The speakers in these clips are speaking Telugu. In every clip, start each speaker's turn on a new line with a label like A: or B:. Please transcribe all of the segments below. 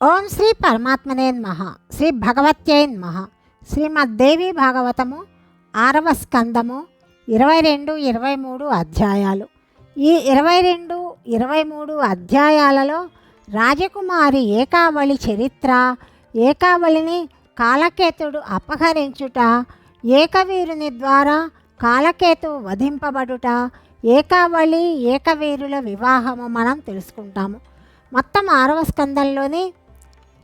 A: ఓం శ్రీ పరమాత్మనే నమః. శ్రీ భగవత్యై నమః. శ్రీమద్దేవి భాగవతము ఆరవ స్కందము ఇరవై రెండు ఇరవై మూడు అధ్యాయాలు. ఈ ఇరవై రెండు ఇరవై మూడు అధ్యాయాలలో రాజకుమారి ఏకావళి చరిత్ర ఏకావళిని కాలకేతుడు అపహరించుట ఏకవీరుని ద్వారా కాలకేతు వధింపబడుట ఏకావళి ఏకవీరుల వివాహము మనం తెలుసుకుంటాము. మొత్తం ఆరవ స్కందంలోని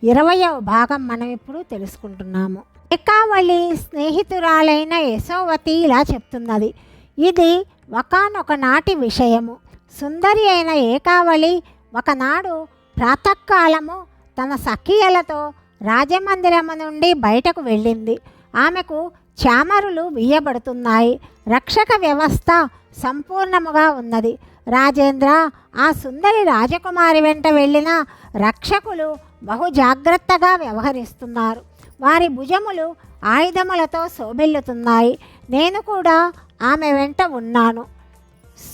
A: ఇరవయవ భాగం మనం ఇప్పుడు తెలుసుకుంటున్నాము. ఏకావళి స్నేహితురాలైన యశోవతి ఇలా చెప్తున్నది. ఇది ఒకనొక నాటి విషయము. సుందరి అయిన ఏకావళి ఒకనాడు ప్రాతకాలము తన సఖియలతో రాజమందిరము నుండి బయటకు వెళ్ళింది. ఆమెకు చామరులు వీయబడుతున్నాయి. రక్షక వ్యవస్థ సంపూర్ణముగా ఉన్నది. రాజేంద్ర ఆ సుందరి రాజకుమారి వెంట వెళ్ళిన రక్షకులు బహు జాగ్రత్తగా వ్యవహరిస్తున్నారు. వారి భుజములు ఆయుధములతో శోభిల్లుతున్నాయి. నేను కూడా ఆమె వెంట ఉన్నాను.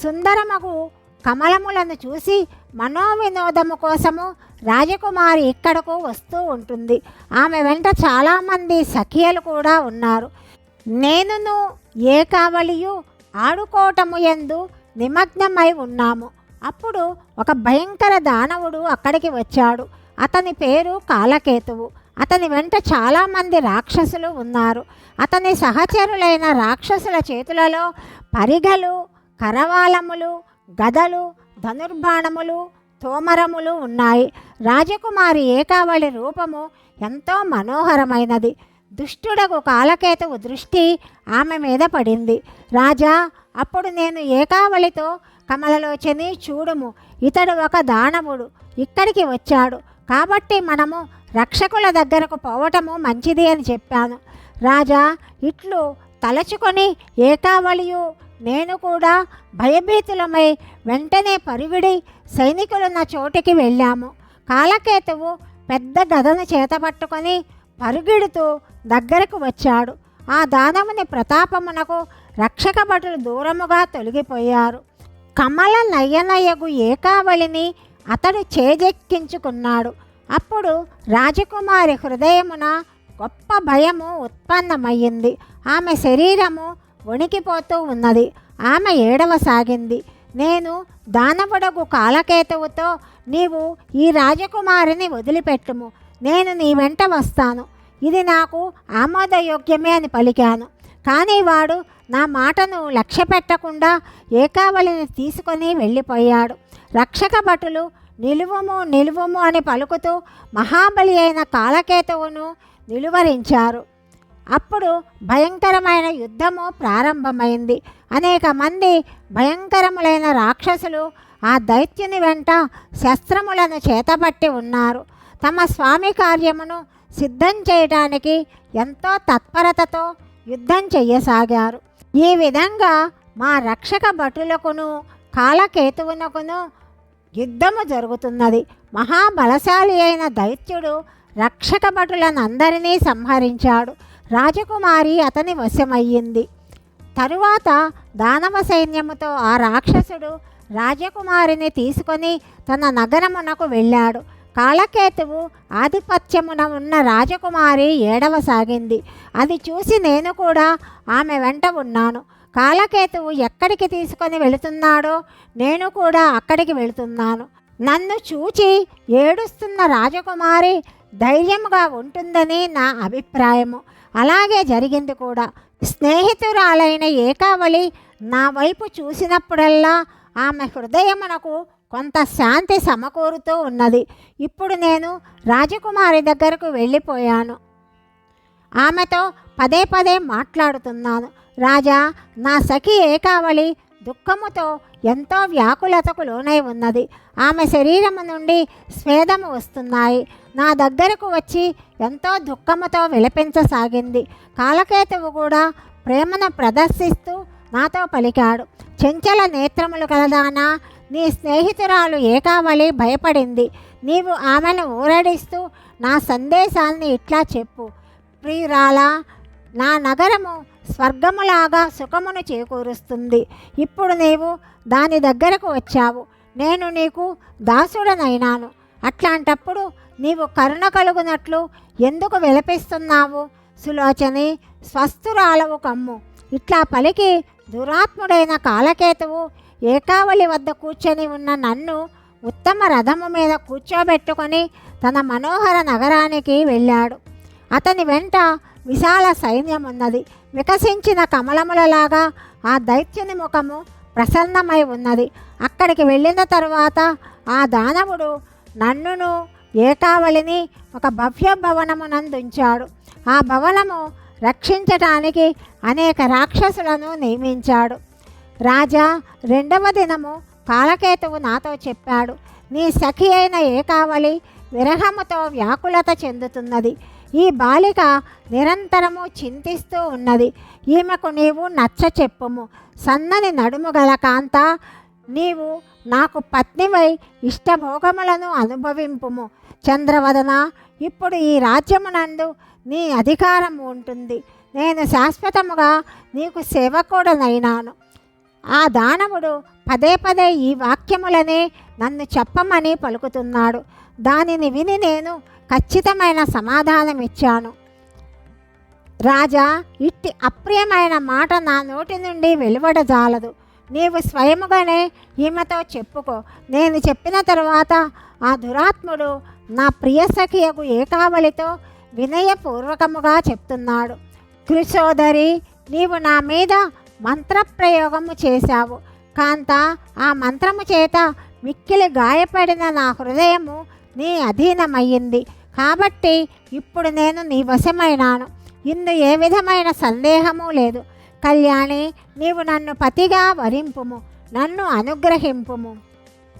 A: సుందరమగు కమలములను చూసి మనోవినోదము కోసము రాజకుమారి ఇక్కడకు వస్తూ ఉంటుంది. ఆమె వెంట చాలామంది సఖియలు కూడా ఉన్నారు. నేనును ఏ కావలియు ఆడుకోవటము ఎందు నిమగ్నమై ఉన్నాము. అప్పుడు ఒక భయంకర దానవుడు అక్కడికి వచ్చాడు. అతని పేరు కాలకేతువు. అతని వెంట చాలామంది రాక్షసులు ఉన్నారు. అతని సహచరులైన రాక్షసుల చేతులలో పరిగలు కరవాలములు గదలు ధనుర్బాణములు తోమరములు ఉన్నాయి. రాజకుమారి ఏకావళి రూపము ఎంతో మనోహరమైనది. దుష్టుడకు కాలకేతువు దృష్టి ఆమె మీద పడింది. రాజా అప్పుడు నేను ఏకావళితో కమలలోచని చూడుము. ఇతడు ఒక దానవుడు. ఇక్కడికి వచ్చాడు. కాబట్టి మనము రక్షకుల దగ్గరకు పోవటము మంచిది అని చెప్పాను. రాజా ఇట్లు తలచుకొని ఏకావళియు నేను కూడా భయభీతులమై వెంటనే పరివిడి సైనికులున్న చోటికి వెళ్ళాము. కాలకేతువు పెద్ద గదను చేతపట్టుకొని పరుగిడుతూ దగ్గరకు వచ్చాడు. ఆ దానవుని ప్రతాపమునకు రక్షక భటులు దూరముగా తొలగిపోయారు. కమల నయ్యనయ్యగు ఏకావళిని అతడు చేజెక్కించుకున్నాడు. అప్పుడు రాజకుమారి హృదయమున గొప్ప భయము ఉత్పన్నమయ్యింది. ఆమె శరీరము వణికిపోతూ ఉన్నది. ఆమె ఏడవసాగింది నేను దానవుడగు కాలకేతువుతో నీవు ఈ రాజకుమారిని వదిలిపెట్టుము. నేను నీ వెంట వస్తాను. ఇది నాకు ఆమోదయోగ్యమే అని పలికాను. కానీ వాడు నా మాటను లక్ష్య పెట్టకుండా ఏకావళిని తీసుకొని వెళ్ళిపోయాడు. రక్షక భటులు నిలువము నిలువము అని పలుకుతూ మహాబలి అయిన కాలకేతువును నిలువరించారు. అప్పుడు భయంకరమైన యుద్ధము ప్రారంభమైంది. అనేక మంది భయంకరములైన రాక్షసులు ఆ దైత్యుని వెంట శస్త్రములను చేతపట్టి ఉన్నారు. తమ స్వామి కార్యమును సిద్ధం చేయడానికి ఎంతో తత్పరతతో యుద్ధం చెయ్యసాగారు. ఈ విధంగా మా రక్షక భటులకును కాలకేతువునకును యుద్ధము జరుగుతున్నది. మహాబలశాలి అయిన దైత్యుడు రక్షక భటులనందరినీ సంహరించాడు. రాజకుమారి అతని వశమయ్యింది. తరువాత దానవ సైన్యముతో ఆ రాక్షసుడు రాజకుమారిని తీసుకొని తన నగరమునకు వెళ్ళాడు. కాలకేతువు ఆధిపత్యమున ఉన్న రాజకుమారి ఏడవసాగింది అది చూసి నేను కూడా ఆమె వెంట ఉన్నాను. కాలకేతువు ఎక్కడికి తీసుకొని వెళుతున్నాడో నేను కూడా అక్కడికి వెళుతున్నాను. నన్ను చూచి ఏడుస్తున్న రాజకుమారి ధైర్యంగా ఉంటుందని నా అభిప్రాయము. అలాగే జరిగింది కూడా. స్నేహితురాలైన ఏకావళి నా వైపు చూసినప్పుడల్లా ఆమె హృదయమునకు కొంత శాంతి సమకూరుతూ ఉన్నది. ఇప్పుడు నేను రాజకుమారి దగ్గరకు వెళ్ళిపోయాను. ఆమెతో పదే పదే మాట్లాడుతున్నాను. రాజా నా సఖి ఏకావళి దుఃఖముతో ఎంతో వ్యాకులతకు లోనై ఉన్నది. ఆమె శరీరము నుండి స్వేదము వస్తున్నాయి. నా దగ్గరకు వచ్చి ఎంతో దుఃఖముతో విలపించసాగింది. కాలకేతువు కూడా ప్రేమను ప్రదర్శిస్తూ నాతో పలికాడు. చెంచల నేత్రములు కలదానా నీ స్నేహితురాలు ఏకావళి భయపడింది. నీవు ఆమెను ఊరడిస్తూ నా సందేశాన్ని ఇట్లా చెప్పు. ప్రియురాలా నా నగరము స్వర్గములాగా సుఖమును చేకూరుస్తుంది. ఇప్పుడు నీవు దాని దగ్గరకు వచ్చావు. నేను నీకు దాసుడనైనాను. అట్లాంటప్పుడు నీవు కరుణ కలుగునట్లు ఎందుకు విలపిస్తున్నావు? సులోచని స్వస్థురాలవు కమ్ము. ఇట్లా పలికి దురాత్ముడైన కాలకేతువు ఏకావళి వద్ద కూర్చొని ఉన్న నన్ను ఉత్తమ రథము మీద కూర్చోబెట్టుకొని తన మనోహర నగరానికి వెళ్ళాడు. అతని వెంట విశాల సైన్యం ఉన్నది వికసించిన కమలములలాగా ఆ దైత్యుని ముఖము ప్రసన్నమై ఉన్నది. అక్కడికి వెళ్ళిన తరువాత ఆ దానవుడు నన్నును ఏకావళిని ఒక భవ్య భవనమునందుంచాడు. ఆ భవనము రక్షించటానికి అనేక రాక్షసులను నియమించాడు. రాజా రెండవ దినము కాలకేతువు నాతో చెప్పాడు నీ సఖి అయిన ఏకావళి విరహముతో వ్యాకులత చెందుతున్నది. ఈ బాలిక నిరంతరము చింతిస్తూ ఉన్నది. ఈమెకు నీవు నచ్చ చెప్పుము. సన్నని నడుము గల కాంత నీవు నాకు పత్నివై ఇష్టభోగములను అనుభవింపుము. చంద్రవదన ఇప్పుడు ఈ రాజ్యమునందు నీ అధికారం ఉంటుంది. నేను శాశ్వతముగా నీకు సేవకుడనైనాను. ఆ దానవుడు పదే పదే ఈ వాక్యములనే నన్ను చెప్పమని పలుకుతున్నాడు. దానిని విని నేను ఖచ్చితమైన సమాధానమిచ్చాను. రాజా ఇట్టి అప్రియమైన మాట నా నోటి నుండి వెలువడజాలదు. నీవు స్వయముగానే ఈమెతో చెప్పుకో. నేను చెప్పిన తరువాత ఆ దురాత్ముడు నా ప్రియసఖియకు ఏకావలితో ఏకావళితో వినయపూర్వకముగా చెప్తున్నాడు. కృషోదరి నీవు నా మీద మంత్రప్రయోగము చేశావు. కాంత ఆ మంత్రము చేత మిక్కిలి గాయపడిన నా హృదయము నీ అధీనమయ్యింది. కాబట్టి ఇప్పుడు నేను నీ వశమైనాను. ఇందు ఏ విధమైన సందేహము లేదు. కళ్యాణి నీవు నన్ను పతిగా వరింపుము నన్ను అనుగ్రహింపుము.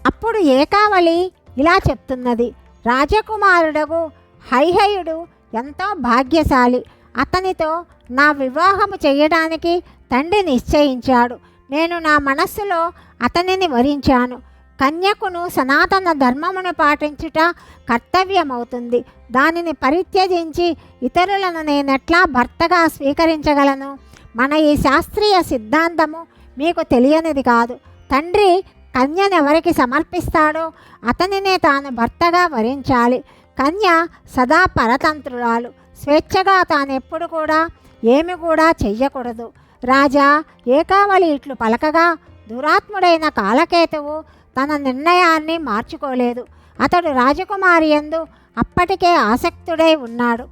A: అప్పుడు ఏకావళి ఇలా చెప్తున్నది. రాజకుమారుడగు హైహయుడు ఎంతో భాగ్యశాలి. అతనితో నా వివాహము చేయడానికి తండ్రి నిశ్చయించాడు. నేను నా మనస్సులో అతనిని వరించాను. కన్యకును సనాతన ధర్మమును పాటించుట కర్తవ్యమవుతుంది. దానిని పరిత్యజించి ఇతరులను నేనెట్లా భర్తగా స్వీకరించగలను? మన ఈ శాస్త్రీయ సిద్ధాంతము మీకు తెలియనిది కాదు. తండ్రి కన్యనెవరికి సమర్పిస్తాడో అతనినే తాను భర్తగా వరించాలి. కన్య సదా పరతంత్రురాలు. స్వేచ్ఛగా తాను ఎప్పుడు కూడా ఏమి కూడా చెయ్యకూడదు. రాజా ఏకావళి ఇట్లు పలకగా దురాత్ముడైన కాలకేతువు తన నిర్ణయాన్ని మార్చుకోలేదు. అతడు రాజకుమారి యందు అప్పటికే ఆసక్తుడై ఉన్నాడు.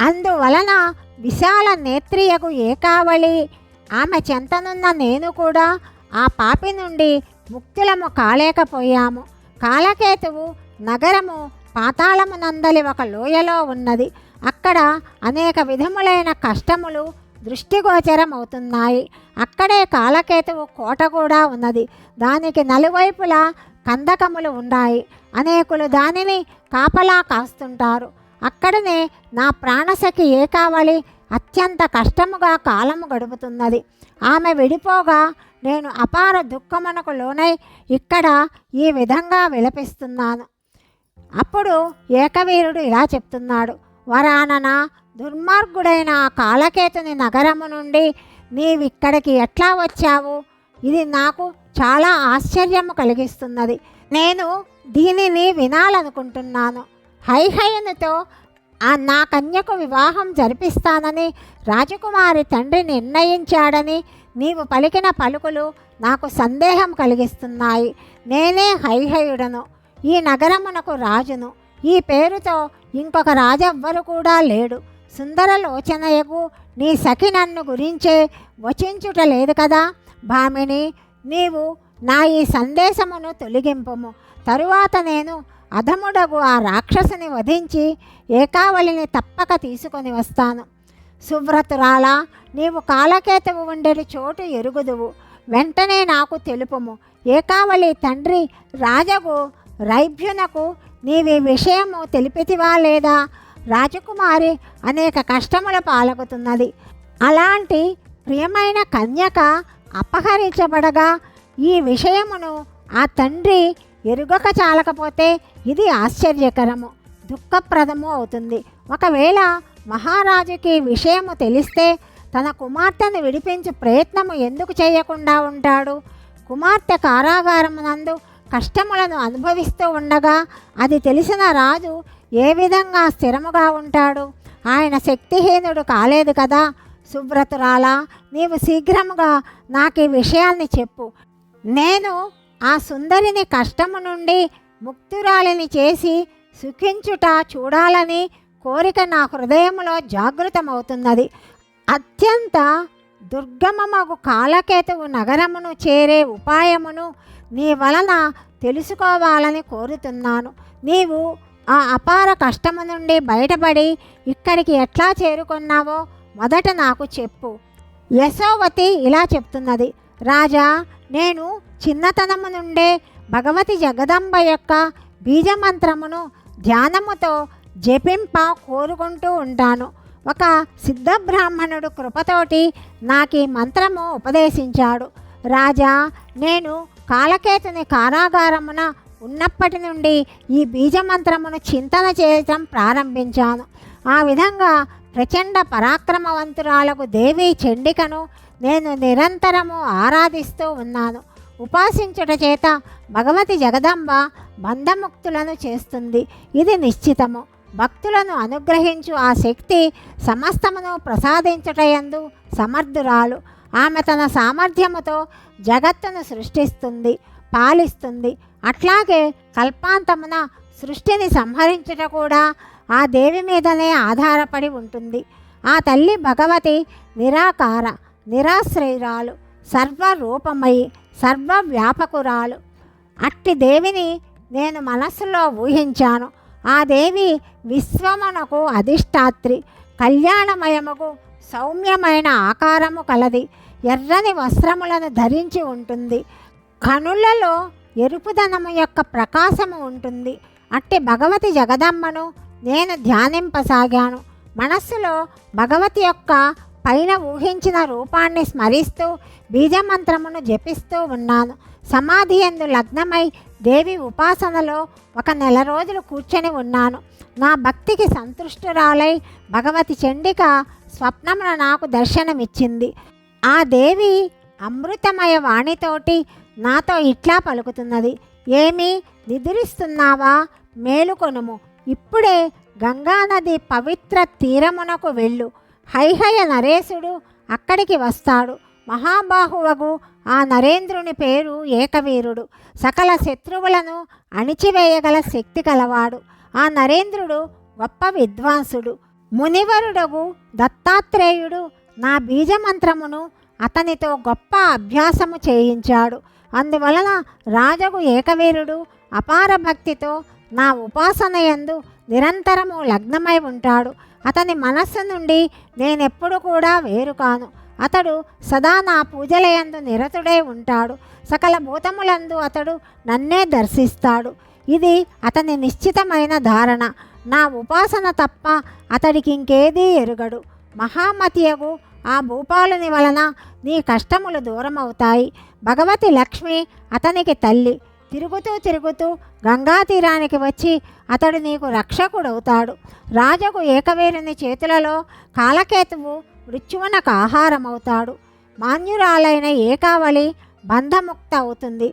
A: అందువలన విశాల నేత్రియకు ఏకావళి ఆమె చెంతనున్న నేను కూడా ఆ పాపి నుండి ముక్తులము కాలేకపోయాము. కాలకేతువు నగరము పాతాళమునందలి ఒక లోయలో ఉన్నది. అక్కడ అనేక విధములైన కష్టములు దృష్టిగోచరం అవుతున్నాయి అక్కడే కాలకేతువు కోట కూడా ఉన్నది. దానికి నలువైపులా కందకములు ఉన్నాయి అనేకులు దానిని కాపలా కాస్తుంటారు. అక్కడనే నా ప్రాణసఖి ఏకావళి అత్యంత కష్టముగా కాలము గడుపుతున్నది. ఆమె విడిపోగా నేను అపార దుఃఖమునకు లోనై ఇక్కడ ఈ విధంగా విలపిస్తున్నాను. అప్పుడు ఏకవీరుడు ఇలా చెప్తున్నాడు. వరానన దుర్మార్గుడైన కాలకేతుని నగరము నుండి నీవిక్కడికి ఎట్లా వచ్చావు? ఇది నాకు చాలా ఆశ్చర్యము కలిగిస్తున్నది. నేను దీనిని వినాలనుకుంటున్నాను. హైహయునితో ఆ నా కన్యకు వివాహం జరిపిస్తానని రాజకుమారి తండ్రి నిర్ణయించాడని నీవు పలికిన పలుకులు నాకు సందేహం కలిగిస్తున్నాయి. నేనే హైహయుడను. ఈ నగరమునకు రాజును. ఈ పేరుతో ఇంకొక రాజెవ్వరు కూడా లేడు. సుందరలోచనయకు నీ సఖి నన్ను గురించే వచించుట లేదు కదా. భామిని నీవు నా ఈ సందేశమును తొలగింపుము. తరువాత నేను అధముడగు ఆ రాక్షసుని వధించి ఏకావళిని తప్పక తీసుకొని వస్తాను. సువ్రతురాల నీవు కాలకేతువు ఉండేది చోటు ఎరుగుదువు. వెంటనే నాకు తెలుపుము. ఏకావళి తండ్రి రాజగు రైభ్యునకు నీవి విషయము తెలిపితివా లేదా? రాజకుమారి అనేక కష్టముల పాలగుతున్నది. అలాంటి ప్రియమైన కన్యక అపహరించబడగా ఈ విషయమును ఆ తండ్రి ఎరుగక చాలకపోతే ఇది ఆశ్చర్యకరము దుఃఖప్రదము అవుతుంది. ఒకవేళ మహారాజుకి విషయము తెలిస్తే తన కుమార్తెను విడిపించు ప్రయత్నము ఎందుకు చేయకుండా ఉంటాడు? కుమార్తె కారాగారమునందు కష్టములను అనుభవిస్తూ ఉండగా అది తెలిసిన రాజు ఏ విధంగా స్థిరముగా ఉంటాడు? ఆయన శక్తిహీనుడు కాలేదు కదా. సుబ్రతురాలా నీవు శీఘ్రముగా నాకు ఈ విషయాన్ని చెప్పు. నేను ఆ సుందరిని కష్టము నుండి ముక్తురాలిని చేసి సుఖించుట చూడాలని కోరిక నా హృదయంలో జాగృతమవుతున్నది. అత్యంత దుర్గమమగు కాలకేతువు నగరమును చేరే ఉపాయమును నీ వలన తెలుసుకోవాలని కోరుతున్నాను. నీవు ఆ అపార కష్టము నుండి బయటపడి ఇక్కడికి ఎట్లా చేరుకున్నావో మొదట నాకు చెప్పు. యశోవతి ఇలా చెప్తున్నది. రాజా నేను చిన్నతనము నుండే భగవతి జగదంబ యొక్క బీజమంత్రమును ధ్యానముతో జపింప కోరుకుంటూ ఉంటాను. ఒక సిద్ధ బ్రాహ్మణుడు కృపతోటి నాకు ఈ మంత్రము ఉపదేశించాడు. రాజా నేను కాలకేతుని కారాగారమున ఉన్నప్పటి నుండి ఈ బీజమంత్రమును చింతన చేయటం ప్రారంభించాను. ఆ విధంగా ప్రచండ పరాక్రమవంతురాలకు దేవి చండికను నేను నిరంతరము ఆరాధిస్తూ ఉన్నాను. ఉపాసించుట చేత భగవతి జగదంబ బంధముక్తులను చేస్తుంది. ఇది నిశ్చితము. భక్తులను అనుగ్రహించు ఆ శక్తి సమస్తమును ప్రసాదించుటయందు సమర్థురాలు. ఆమె తన సామర్థ్యముతో జగత్తును సృష్టిస్తుంది పాలిస్తుంది. అట్లాగే కల్పాంతమున సృష్టిని సంహరించుట కూడా ఆ దేవి మీదనే ఆధారపడి ఉంటుంది. ఆ తల్లి భగవతి నిరాకార నిరాశ్రయురాలు సర్వరూపమై సర్వవ్యాపకురాలు. అట్టి దేవిని నేను మనస్సులో ఊహించాను. ఆ దేవి విశ్వమునకు అధిష్టాత్రి కళ్యాణమయముకు సౌమ్యమైన ఆకారము కలది. ఎర్రని వస్త్రములను ధరించి ఉంటుంది. కనులలో ఎరుపుదనము యొక్క ప్రకాశము ఉంటుంది. అట్టి భగవతి జగదమ్మను నేను ధ్యానింపసాగాను. మనస్సులో భగవతి యొక్క పైన ఊహించిన రూపాన్ని స్మరిస్తూ బీజమంత్రమును జపిస్తూ ఉన్నాను. సమాధి ఎందు లగ్నమై దేవి ఉపాసనలో ఒక నెల రోజులు కూర్చొని ఉన్నాను. నా భక్తికి సంతుష్టురాలై భగవతి చండిక స్వప్నమున నాకు దర్శనమిచ్చింది. ఆ దేవి అమృతమయ వాణితోటి నాతో ఇట్లా పలుకుతున్నది. ఏమి నిద్రిస్తున్నావా? మేలుకొనుము ఇప్పుడే గంగానది పవిత్ర తీరమునకు వెళ్ళు. హైహయ నరేశుడు అక్కడికి వస్తాడు. మహాబాహువగు ఆ నరేంద్రుని పేరు ఏకవీరుడు. సకల శత్రువులను అణిచివేయగల శక్తి కలవాడు. ఆ నరేంద్రుడు గొప్ప విద్వాంసుడు. మునివరుడగు దత్తాత్రేయుడు నా బీజమంత్రమును అతనితో గొప్ప అభ్యాసము చేయించాడు. అందువలన రాజగు ఏకవీరుడు అపార భక్తితో నా ఉపాసనయందు నిరంతరము లగ్నమై ఉంటాడు. అతని మనస్సు నుండి నేనెప్పుడు కూడా వేరు కాను. అతడు సదా నా పూజలయందు నిరతుడై ఉంటాడు. సకల భూతములందు అతడు నన్నే దర్శిస్తాడు. ఇది అతని నిశ్చితమైన ధారణ. నా ఉపాసన తప్ప అతడికి ఇంకేదీ ఎరుగడు. మహామతియగు ఆ భూపాలుని వలన నీ కష్టములు దూరమవుతాయి. భగవతి లక్ష్మి అతనికి తల్లి. తిరుగుతూ తిరుగుతూ గంగా తీరానికి వచ్చి అతడు నీకు రక్షకుడవుతాడు. రాజకు ఏకవీరుని చేతులలో కాలకేతువు మృత్యువునకు ఆహారమవుతాడు. మాన్యురాలైన ఏకావళి బంధముక్త అవుతుంది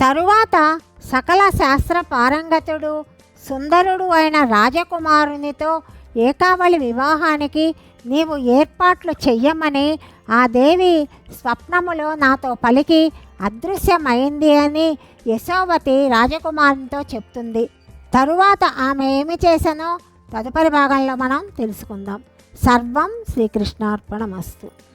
A: తరువాత సకల శాస్త్ర పారంగతుడు సుందరుడు అయిన రాజకుమారునితో ఏకావళి వివాహానికి నీవు ఏర్పాట్లు చెయ్యమని ఆ దేవి స్వప్నములో నాతో పలికి అదృశ్యమైంది అని యశోవతి రాజకుమారునితో చెప్తుంది. తరువాత ఆమె ఏమి చేశానో తదుపరి భాగంలో మనం తెలుసుకుందాం. సర్వం శ్రీకృష్ణార్పణమస్తు.